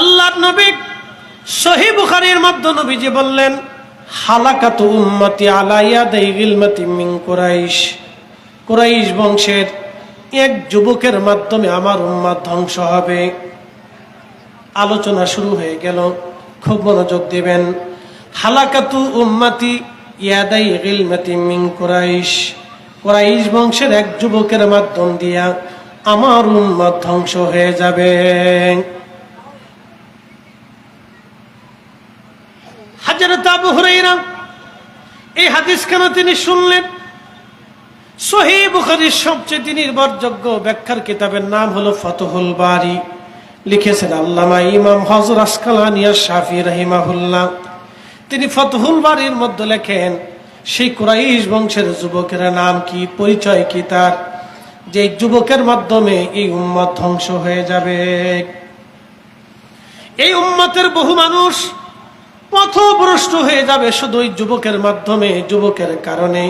আল্লাহ নবী, সহি বুখারীর মধ্যে নবীজি বললেন, হালাকাতু উম্মতি আলাইয়া দেইগিলমতি মিন কুরাইশ। কুরাইশ বংশের এক যুবকের মাধ্যমে আমার উম্মাদ ধ্বংস হবে। আলোচনা শুরু হয়ে গেল, খুব মনোযোগ দিবেন। হালাকাতু উম্মাতি ইয়াদাই গিলমাতি মিন কুরাইশ। কুরাইশ বংশের এক যুবকের মাধ্যম দিয়া আমার উম্মাদ ধ্বংস হয়ে যাবে। আবু এই হাদিস কেন তিনি শুনলেন? সহি বুখারির সবচেয়ে নির্ভরযোগ্য ব্যাখ্যার কিতাবের নাম হলো ফতহুল বাড়ি লিখেছেন আল্লামা ইমাম হজর আসকালানিয়া শাফি রহিমাহুল্লাহ। তিনি ফতহুল বাড়ির মধ্যে লেখেন, সেই কুরাইশ বংশের যুবকের নাম কি? পরিচয় কি তার? যে যুবকের মাধ্যমে এই উম্মত ধ্বংস হয়ে যাবে। এই উম্মতের বহু মানুষ পথভ্রষ্ট হয়ে যাবে শুধু ওই যুবকের মাধ্যমে, যুবকের কারণে।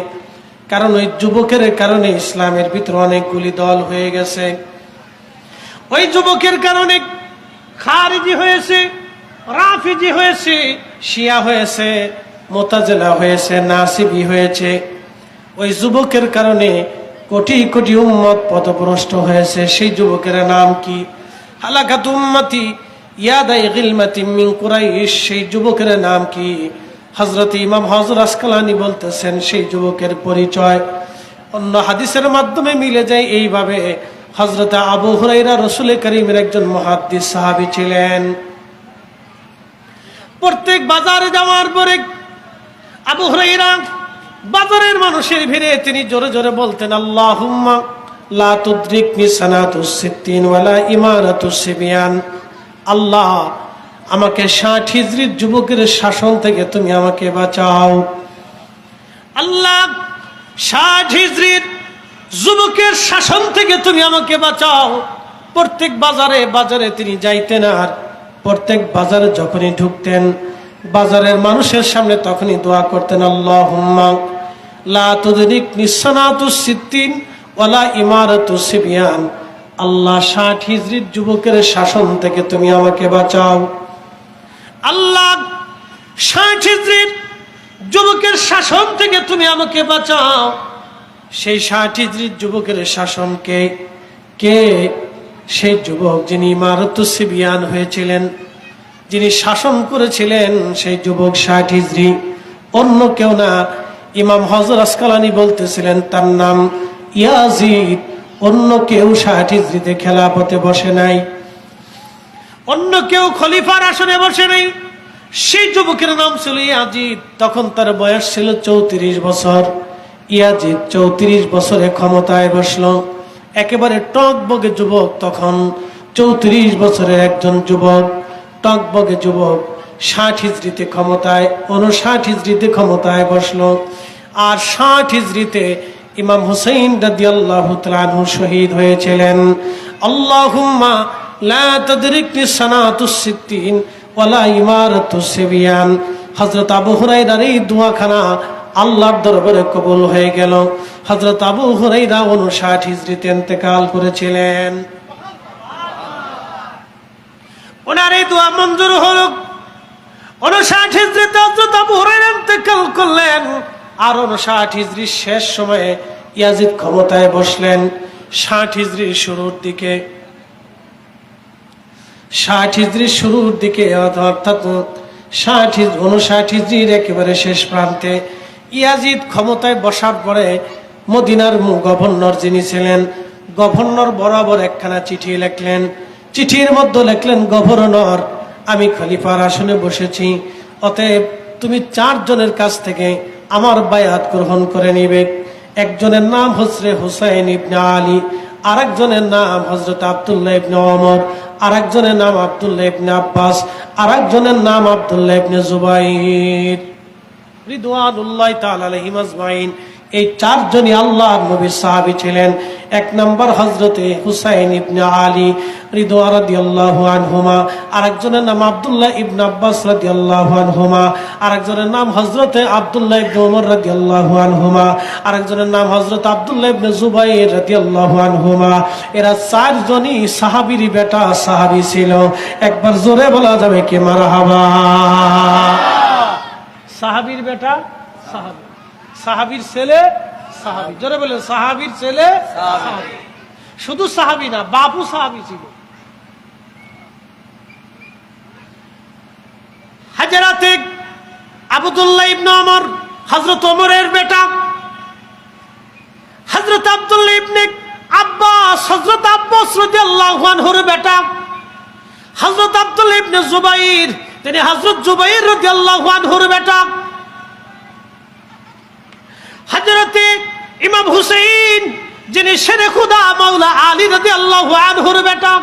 কারণ ওই যুবকের কারণে ইসলামের ভিতরে অনেকগুলি দল হয়ে গেছে। ওই যুবকের কারণে খারিজি হয়েছে, রাফিজি হয়েছে, শিয়া হয়েছে, মোতাজেলা হয়েছে, নাসিবি হয়েছে। ওই যুবকের কারণে কোটি কোটি উম্মত পথভ্রষ্ট হয়েছে। সেই যুবকের নাম কি? হালাকাত উম্মতি ইয়াদাই সেই যুবকের নাম কি? হজরত ইমাম হজর আসকালানি বলতেছেন, সেই যুবকের পরিচয়। অন্য হাদিসের মাধ্যমে মিলে যায় এইভাবে হজরত আবু হুরাইরা রসুল করিমের একজন মহাদ্দিস সাহাবি ছিলেন। প্রত্যেক বাজারে যাওয়ার পরে আবু হুরাইরা বাজারের মানুষের ভিড়ে তিনি জোরে জোরে বলতেন আল্লাহ লা তুদ্রিকনি সানাতুস সিত্তিন ওয়ালা ইমারাতুস সিবিয়ান। আল্লাহ, আমাকে ষাট হিজড়ির যুবকের শাসন থেকে তুমি আমাকে বাঁচাও। আল্লাহ, ষাট হিজড়ির যুবকের শাসন থেকে তুমি আমাকে বাঁচাও। প্রত্যেক বাজারে বাজারে তিনি যাইতেন আর প্রত্যেক বাজারে যখনই ঢুকতেন, বাজারের মানুষের সামনে তখনই দোয়া করতেন আল্লাহ হুম্মা লা তুদরিক নিঃসনাতুস সিদ্দিন ওয়ালা ইমারাতুস সিবিয়ান। আল্লাহ ষাট হিজড়ির যুবকের শাসন থেকে তুমি আমাকে বাঁচাও। আল্লাহ ষাট হিজড়ির যুবকের শাসন থেকে তুমি আমাকে বাঁচাও। সেই ষাট হিজড়ির যুবকের শাসনকে কে? সেই যুবক যিনি ইমারতুসিবিয়ান হয়েছিলেন, যিনি শাসন করেছিলেন, সেই যুবক ষাট হিজড়ি অন্য কেউ না, ইমাম হজর আসকালানি বলতেছিলেন, তার নাম ইয়াজিদ অন্য কেউ ষাট হিজড়িতে খেলাপথে বসে নাই। অন্য কেউ খলিফার আসনে বসে নাই। সেই যুবকের নাম ছিল ইয়াজিদ। তখন তার বয়স ছিল চৌত্রিশ বছর। ইয়াজিদ চৌত্রিশ বছরে ক্ষমতায় বসল। একেবারে টকবগে যুবক তখন। চৌত্রিশ বছরের একজন যুবক। টকবগে যুবক ষাট হিজড়িতে ক্ষমতায় অনুষাট হিজড়িতে ক্ষমতায় বসল। আর ষাট হিজড়িতে ইমাম হুসাইন রাদি আল্লাহ তালু শহীদ হয়েছিলেন। আল্লাহুম্মা লা তাদরিকনি সানাতুস সিত্তিন ওয়ালা ইমারাতুস সিবিয়ান। হযরত আবু হুরায়রার এই দোয়াখানা আল্লাহর দরবারে কবুল হয়ে গেল। হযরত আবু হুরায়রা 59 হিজরিতে ইন্তেকাল করেছিলেন। ওনার এই দোয়া মঞ্জুর হলো। 59 হিজরিতে হযরত আবু হুরায়রা ইন্তেকাল করলেন। আর 59 হিজরির শেষ সময়ে ইয়াজিদ ক্ষমতায় বসলেন। ষাট হিজরির শুরুর দিকে। ষাট হিজড়ির শুরুর দিকে, অর্থাৎ ষাট উনষাট হিজড়ির একেবারে শেষ প্রান্তে ইয়াজিদ ক্ষমতায় বসার পরে মদিনার গভর্নর যিনি ছিলেন, গভর্নর বরাবর একখানা চিঠি লিখলেন। চিঠির মধ্যে লিখলেন, গভর্নর, আমি খলিফার আসনে বসেছি। অতএব তুমি চারজনের কাছ থেকে আমার বায়াত গ্রহণ করে নিবে। একজনের নাম হসরে হুসাইন ইবনে আলী, আরেকজনের নাম হজরত আবদুল্লাহ ইবনে ওমর, আরেকজনের নাম আবদুল্লাহ ইবনে আব্বাস, আরেকজনের নাম আবদুল্লাহ ইবনে জুবাইর। রিদওয়ানুল্লাহ তাআলা আলাইহিম আজমাইন। এই চারজনই আল্লাহ নবীর সাহাবী ছিলেন। এক নম্বর হজরতে হুসাইন ইবনে আলী রিদোয়া রাদিয়াল্লাহু আনহুমা, আরেকজনের নাম আব্দুল্লাহ ইবনে আব্বাস রাদিয়াল্লাহু আনহুমা, আরেকজনের নাম হজরতে আব্দুল্লাহ ইবনে ওমর রাদিয়াল্লাহু আনহুমা, আরেকজনের নাম হজরত আব্দুল্লাহ ইবনে জুবাইর রাদিয়াল্লাহু আনহুমা। এরা চারজনই সাহাবীরই বেটা সাহাবী ছিল। একবার জোরে বলা যাবে কি মারহাবা? সাহাবীর বেটা সাহাবী। সাহাবীর ছেলে সাহাবী। জোরে বলেন সাহাবীর ছেলে সাহাবী। শুধু সাহাবী না বাবু সাহাবী ছিল। হাজারাতে আবদুল্লাহ ইবনে ওমর হযরত ওমরের বেটা। হযরত আব্দুল্লাহ ইবনে আব্বাস হযরত আব্বাস রাদিয়াল্লাহু আনহুর বেটা। হযরত আব্দুল্লাহ ইবনে জুবাইর তিনি হযরত জুবাইর রাদিয়াল্লাহু আনহুর বেটা। হযরতে ইমাম হুসেইন, যিনি শেরে খুদা মাওলা আলী রাজি আল্লাহ আনহুর বেটা,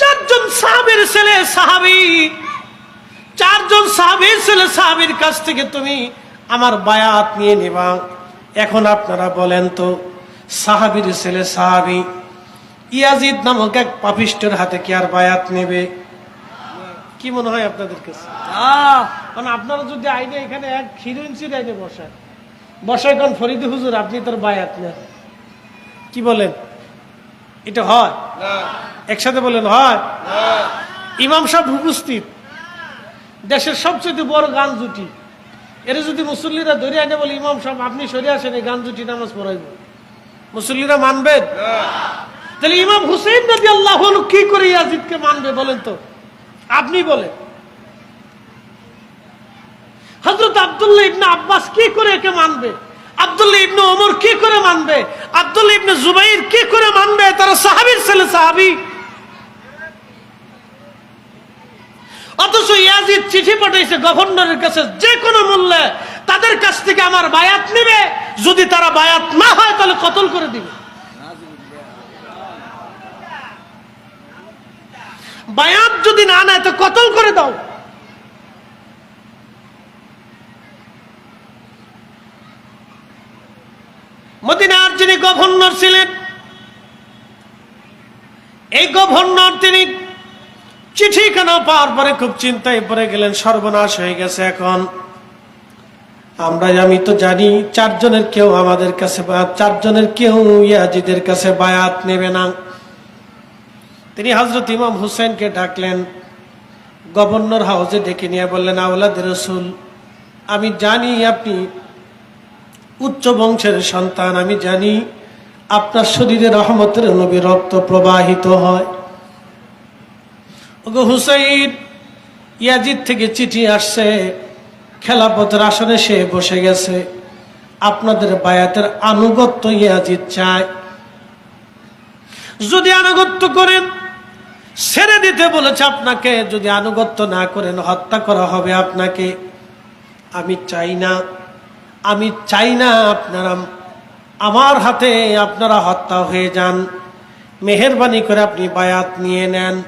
চারজন সাহাবীর ছেলে সাহাবি, চারজন সাহাবীর ছেলে সাহাবীর কাছ থেকে তুমি আমার বায়াত নিয়ে নেবা। এখন আপনারা বলেন তো, সাহাবীর ছেলে সাহাবি, ইয়াজিদ নামক এক পাপিষ্টের হাতে কি আর বায়াত নেবে? কি মনে হয় আপনাদের কাছে? কারণ আপনারা যদি আইনে এখানে এক হিরো ইঞ্চির আইনে বসায় বসায় কারণ ফরিদি হুজুর আপনি তোর বায়াত নেন কি বলেন? এটা হয়? একসাথে বলেন হয়? ইমাম সাহেব উপস্থিত। দেশের সবচেয়ে বড় গান জুটি। এরা যদি মুসল্লিরা ধরে আনে বলে ইমাম সাহেব আপনি সরে আসেন এই গান জুটি নামাজ পড়াইব। মুসল্লিরা মানবেন? তাহলে ইমাম হুসেন নদী আল্লাহ কি করে ইয়াজিদকে মানবে বলেন তো? আপনি বলেন। হজরত আব্দুল্লাহ ইবনে আব্বাস কি করে একে মানবে? আব্দুল্লাহ ইবনে ওমর কি করে মানবে? আব্দুল্লাহ ইবনে জুবাইর কি করে মানবে? তারা সাহাবীর ছেলে সাহাবী। অথচ ইয়াজিদ চিঠি পাঠাইছে গভর্নরের কাছে, যে কোনো মূল্যে তাদের কাছ থেকে আমার বায়াত নেবে। যদি তারা বায়াত না হয়, তাহলে কতল করে দিবে? বায়াত যদি না নেয়, তো কতল করে দাও। মদিনার যিনি গভর্নর ছিলেন, এই গভর্নর তিনি চিঠিখানা পাওয়ার পরে খুব চিন্তায় পড়ে গেলেন, সর্বনাশ হয়ে গেছে এখন। আমরা আমি তো জানি চারজনের কেউ আমাদের কাছে চারজনের কেউ ইয়াজিদের কাছে বায়াত নেবে না। তিনি হজরত ইমাম হুসেনকে ডাকলেন, গভর্নর হাউসে ডেকে নিয়ে বললেন, আওলাদ রসুল, আমি জানি আপনি উচ্চ বংশের সন্তান, আমি জানি আপনার শরীরে রহমতের নবী রক্ত প্রবাহিত হয়। হুসাইন, ইয়াজিদ থেকে চিঠি আসছে, খেলাপথের আসনে সে বসে গেছে। আপনাদের বায়াতের আনুগত্য ইয়াজিদ চায়। যদি আনুগত্য করেন, ছেড়ে দিতে বলেছে আপনাকে, যদি আনুগত্য না করেন, হত্যা করা হবে আপনাকে। আমি চাই না আমি চাই না আপনারা আমার হাতে আপনারা হত্যা হয়ে যান। মেহরবানি করে আপনি বায়াত নিয়ে নেন।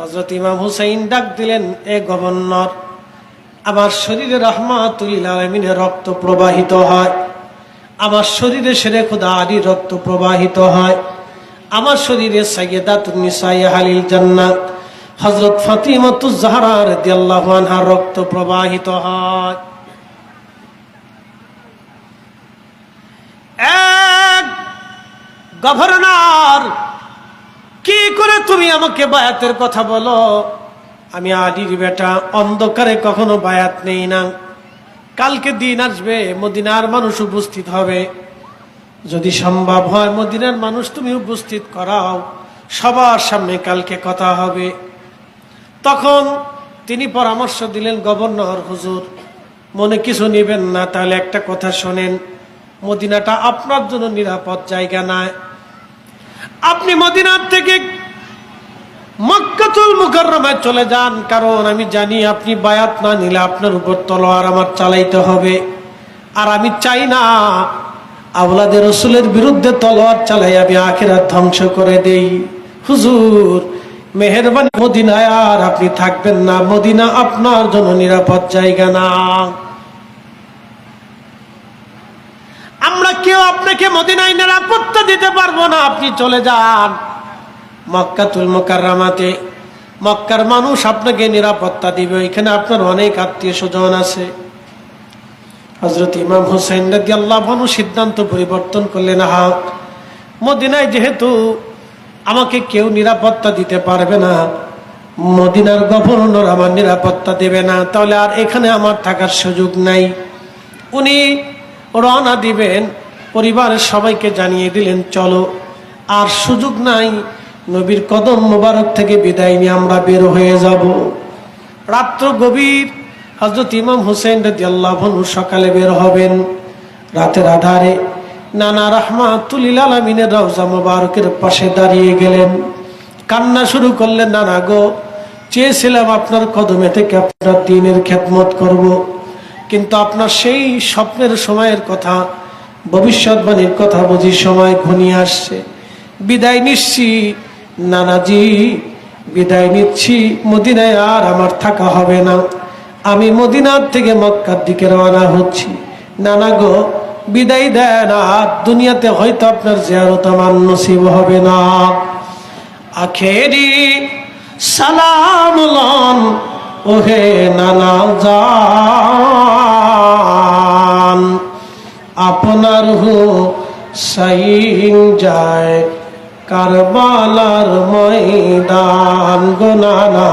হজরত ইমাম হুসাইন ডাক দিলেন, এ গভর্নর, আমার শরীরে রহমাতুল রক্ত প্রবাহিত হয়। আমার শরীরে সেরে খুদা আলী রক্ত প্রবাহিত হয়। আমার শরীরে জান্নাত। হজরত ফাতিমাতুজ জাহরা রাদিয়াল্লাহু রক্ত প্রবাহিত হয় এক গভর্নর, কি করে তুমি আমাকে বায়াতের কথা বলো? আমি আলির বেটা, অন্ধকারে কখনো বায়াত নেই না। কালকে দিন আসবে, মদিনার মানুষ উপস্থিত হবে। যদি সম্ভব হয় মদিনার মানুষ তুমি উপস্থিত করাও, সবার সামনে কালকে কথা হবে। তখন তিনি পরামর্শ দিলেন, গভর্নর, হুজুর, মনে কিছু নেবেন না, তাহলে একটা কথা শোনেন। মদিনাটা আপনার জন্য নিরাপদ জায়গা নয়। আপনি মদিনার থেকে মক্কাতুল মুকাররমায় চলে যান। কারণ আমি জানি আপনি বায়াত না নিলে আপনার উপর তলোয়ার আমার চালাইতে হবে। আর আমি চাই না আওলাদের রসুলের বিরুদ্ধে তলোয়ার চালাই আমি আখেরাত ধ্বংস করে দেই। হুজুর, মেহরবানি মদিনায় আর আপনি থাকবেন না। মদিনা আপনার জন্য নিরাপদ জায়গা না। কেউ আপনাকে মদিনায় নিরাপত্তা দিতে পারব না। আপনি চলে যান। মক্কাতুল মোকাররামাতে। মক্কার মানুষ আপনাকে নিরাপত্তা দিবে। এখানে আপনার অনেক আত্মীয় স্বজন আছে। হজরত ইমাম হুসেন রাজি সিদ্ধান্ত পরিবর্তন করলেন হা মদিনায় যেহেতু আমাকে কেউ নিরাপত্তা দিতে পারবে না, মদিনার গভর্নর আমার নিরাপত্তা দেবে না, তাহলে আর এখানে আমার থাকার সুযোগ নাই। উনি রওনা দিবেন, পরিবারের সবাইকে জানিয়ে দিলেন, চলো। আর সুযোগ নাই, নবীর কদম মোবারক থেকে বিদায় নিয়ে আমরা বের হয়ে যাব। রাত্র গভীর হজরত ইমাম হুসেন আল্লাহ সকালে বের হবেন। রাতের আধারে নানা রহমাতুলিল আলমিনের রওজা মোবারকের পাশে দাঁড়িয়ে গেলেন। কান্না শুরু করলেন, নানা গো, চেয়েছিলাম আপনার কদমে থেকে আপনার দিনের খেদমত করব। কিন্তু আপনার সেই স্বপ্নের সময়ের কথা, ভবিষ্যৎবাণীর কথা বুঝি সময় ঘনিয়ে আসছে। বিদায় নিচ্ছি, নানাজি, বিদায় নিচ্ছি, মদিনায় আর আমার থাকা হবে না। আমি মদিনার থেকে মক্কার দিকে রওনা হচ্ছি। নানা গো, বিদায় দেন, আর দুনিয়াতে হয়তো আপনার জিয়ারত আমার নসিব হবে না। আখেরি সালাম ওহে নানা জান। আপনার হো, সাইন যায় কারবালার ময়দান গো নানা,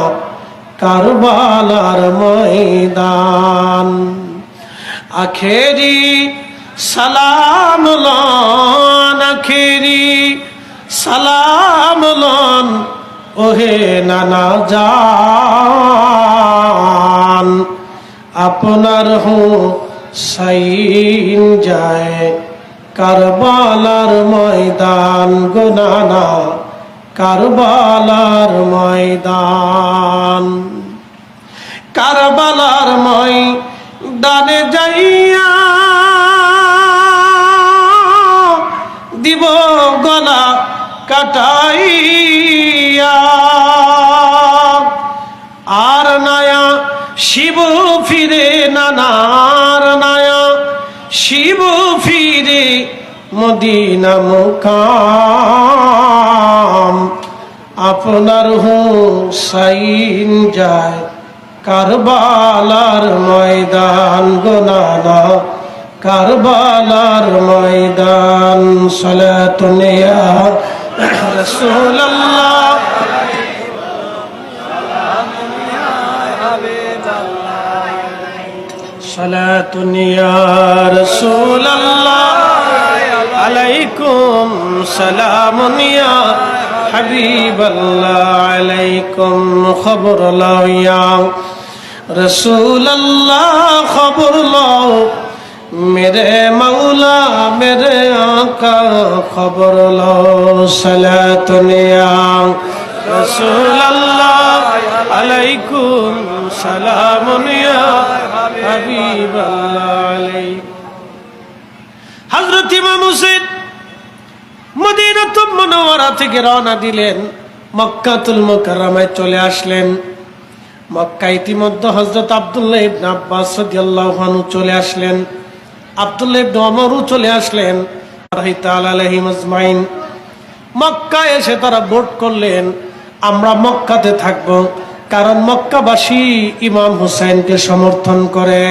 কারবালার ময়দান। আখেরি সালাম লন, আখেরি সালাম লন, ওহে নানা জান। আপনার হো সাইন যায়। কারবালার ময়দান গো নানা, কারবালার ময়দান। কারবালার ময়দানে যাইয়া দিব গলা কাটাইয়া। আর নায়া শিব ফিরে নানার মদিনা মুকাম। আপনার হুসাইন যায় কারবালার ময়দান গোনানা কারবালার ময়দান সলাতুনিয়া রসুল্লাহ সলাতুনিয়া রসুল্লাহ আলাইকুম সালাম ইয়া হাবিবাল্লাহ আলাইকুম খবর লও ইয়া রসুল্লাহ খবর লও। মেরে মৌলা মেরে আকা, খবর লও। সালাত নিয়া রসুল্লাহ আলাইকুম সালাম ইয়া হাবিবাল্লাহ আলাইকুম। থেকে রওনা দিলেন, মক্কাতুল চলে আসলেন। মক্কা ইতিমধ্যে হজরত আব্দুল্লাহ আব্বাস চলে আসলেন। আব্দুল্লাহ চলে আসলেন মক্কায় এসে তারা ভোট করলেন, আমরা মক্কাতে থাকব, কারণ মক্কাবাসী ইমাম হুসাইনকে সমর্থন করে।